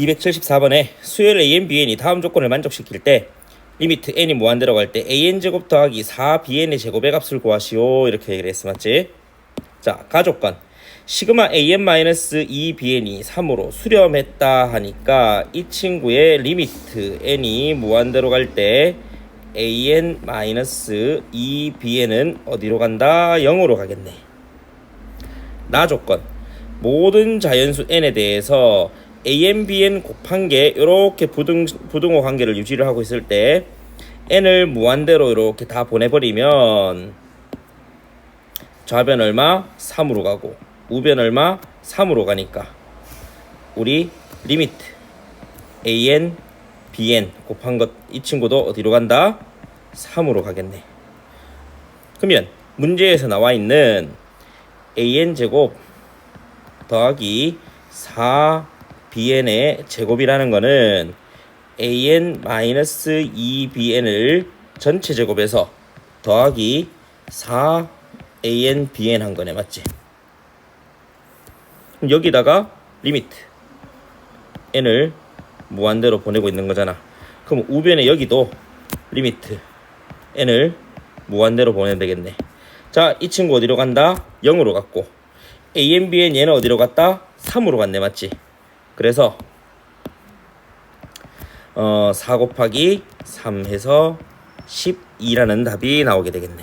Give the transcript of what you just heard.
274번에 수열 a n, b n이 다음 조건을 만족시킬 때 리미트 n이 무한대로 갈 때 an 제곱 더하기 4bn의 제곱의 값을 구하시오. 이렇게 얘기를 했어 맞지? 자 가조건 시그마 an-2bn이 3으로 수렴했다 하니까 이 친구의 리미트 n이 무한대로 갈 때 an-2bn은 어디로 간다? 0으로 가겠네. 나 조건. 모든 자연수 n에 대해서 an, bn 곱한 게 이렇게 부등, 부등호 관계를 유지를 하고 있을 때 n을 무한대로 이렇게 다 보내버리면 좌변 얼마? 3으로 가고 우변 얼마? 3으로 가니까 우리 리미트 an, bn 곱한 것 이 친구도 어디로 간다? 3으로 가겠네 그러면 문제에서 나와 있는 an 제곱 더하기 4bn의 제곱이라는 거는 an-2bn을 전체 제곱에서 더하기 4anbn 한 거네 맞지? 그럼 여기다가 리미트 n을 무한대로 보내고 있는 거잖아 그럼 우변에 여기도 리미트 n을 무한대로 보내야 되겠네 자 이 친구 어디로 간다? 0으로 갔고 a, b, n 얘는 어디로 갔다? 3으로 갔네 맞지? 그래서 어, 4 곱하기 3 해서 12라는 답이 나오게 되겠네